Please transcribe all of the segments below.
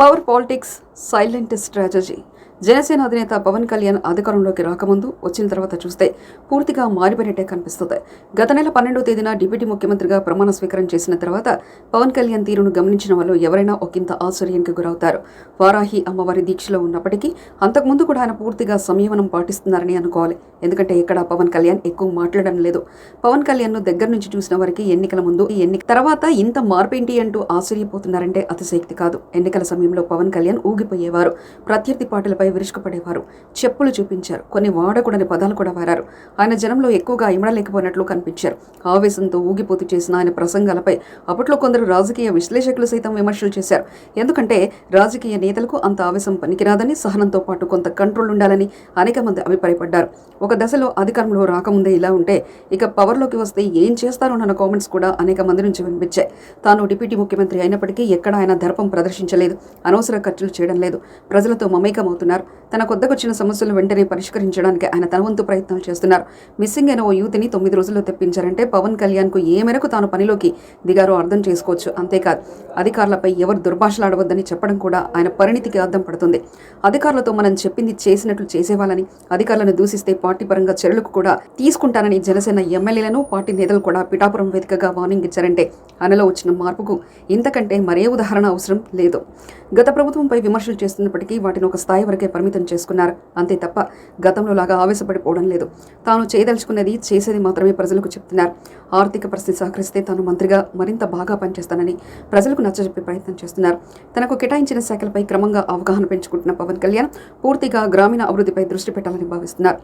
Power politics silent strategy. Janasena అధినేత పవన్ కళ్యాణ్ అధికారంలోకి రాకముందు వచ్చిన తర్వాత చూస్తే పూర్తిగా మారిపోయినట్టే కనిపిస్తుంది. గత నెల పన్నెండో తేదీన డిప్యూటీ ముఖ్యమంత్రిగా ప్రమాణ స్వీకారం చేసిన తర్వాత పవన్ కళ్యాణ్ తీరును గమనించిన వాళ్ళు ఎవరైనా ఒకంత ఆశ్చర్యానికి గురవుతారు. వారాహి అమ్మవారి దీక్షలో ఉన్నప్పటికీ అంతకుముందు కూడా ఆయన పూర్తిగా సంయమనం పాటిస్తున్నారని అనుకోవాలి. ఎందుకంటే ఇక్కడ పవన్ కళ్యాణ్ ఎక్కువ మాట్లాడడం లేదు. పవన్ కళ్యాణ్ను దగ్గర నుంచి చూసిన వారికి ఎన్నికల ముందు ఈ ఎన్నిక తర్వాత ఇంత మార్పేంటి అంటూ ఆశ్చర్యపోతున్నారంటే అతిశక్తి కాదు. ఎన్నికల సమయంలో పవన్ కళ్యాణ్ ఊగిపోయేవారు. ప్రత్యర్థి పాటలపై విరుచుకుపడేవారు. చెప్పులు చూపించారు. కొన్ని వాడకూడని పదాలు కూడా వారారు. ఆయన జనంలో ఎక్కువగా ఇమడలేకపోయినట్లు కనిపించారు. ఆవేశంతో ఊగిపోతూ చేసిన ఆయన ప్రసంగాలపై అప్పట్లో కొందరు రాజకీయ విశ్లేషకులు సైతం విమర్శలు చేశారు. ఎందుకంటే రాజకీయ నేతలకు అంత ఆవేశం పనికిరాదని సహనంతో పాటు కొంత కంట్రోల్ ఉండాలని అనేక మంది అభిప్రాయపడ్డారు. ఒక దశలో అధికారంలో రాకముందే ఇలా ఉంటే ఇక పవర్లోకి వస్తే ఏం చేస్తారోనన్న కామెంట్స్ కూడా అనేక మంది నుంచి వినిపించాయి. తాను డిప్యూటీ ముఖ్యమంత్రి అయినప్పటికీ ఎక్కడ ఆయన దర్పం ప్రదర్శించలేదు అనవసర ఖర్చులు చేయడం లేదు ప్రజలతో మమేకమవుతున్నారు. తన కొద్దకొచ్చిన సమస్యలను వెంటనే పరిష్కరించడానికి ఆయన తన వంతు ప్రయత్నాలు చేస్తున్నారు. మిస్సింగ్ అయిన ఓ యూత్ని తొమ్మిది రోజుల్లో తెప్పించారంటే పవన్ కళ్యాణ్కు ఏ మేరకు తాను పనిలోకి దిగారో అర్థం చేసుకోవచ్చు అంతేకాదు అధికారులపై ఎవరు దుర్భాషలాడవద్దని చెప్పడం కూడా ఆయన పరిణితికి అర్థం పడుతుంది. అధికారులతో మనం చెప్పింది చేసినట్లు చేసేవాళ్ళని అధికారులను దూషిస్తే పార్టీ పరంగా చర్యలకు కూడా తీసుకుంటానని జనసేన ఎమ్మెల్యేలను పార్టీ నేతలు కూడా పిఠాపురం వేదికగా వార్నింగ్ ఇచ్చారంటే అనలో వచ్చిన మార్పుకు ఇంతకంటే మరే ఉదాహరణ అవసరం లేదు. గత ప్రభుత్వంపై విమర్శలు చేస్తున్నప్పటికీ వాటిని ఒక స్థాయి వరకే పరిమితం చేసుకున్నారు. అంతే తప్ప గతంలో లాగా ఆవేశపడిపోవడం లేదు. తాను చేయదలుచుకున్నది చేసేది మాత్రమే ప్రజలకు చెప్తున్నారు. ఆర్థిక పరిస్థితి సహకరిస్తే తాను మంత్రిగా మరింత బాగా పనిచేస్తానని ప్రజలకు నచ్చజెప్పే ప్రయత్నం చేస్తున్నారు. తనకు కేటాయించిన శాఖలపై క్రమంగా అవగాహన పెంచుకుంటున్న పవన్ కళ్యాణ్ పూర్తిగా గ్రామీణ అభివృద్ధిపై దృష్టి పెట్టాలని భావిస్తున్నారు.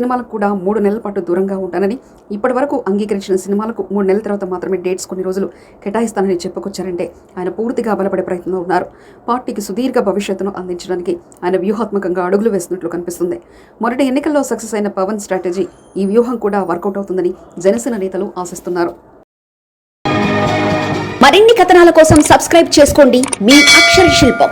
సినిమాలకు కూడా మూడు నెలల పాటు దూరంగా ఉంటానని ఇప్పటి వరకు అంగీకరించిన సినిమాలకు మూడు నెలల తర్వాత మాత్రమే డేట్స్ కొన్ని రోజులు కేటాయిస్తానని చెప్పుకొచ్చారంటే ఆయన పూర్తిగా బలపడే ప్రయత్నంలో ఉన్నారు. పార్టీకి సుదీర్ఘ భవిష్యత్తును అందించడానికి ఆయన వ్యూహాత్మకంగా అడుగులు వేస్తున్నట్లు కనిపిస్తుంది. మొదటి ఎన్నికల్లో సక్సెస్ అయిన పవన్ స్ట్రాటజీ ఈ వ్యూహం కూడా వర్కౌట్ అవుతుందని జనసేన నేతలు ఆశిస్తున్నారు. మరిన్ని కథనాల కోసం సబ్స్క్రైబ్ చేసుకోండి. మీ అక్షర శిల్పం.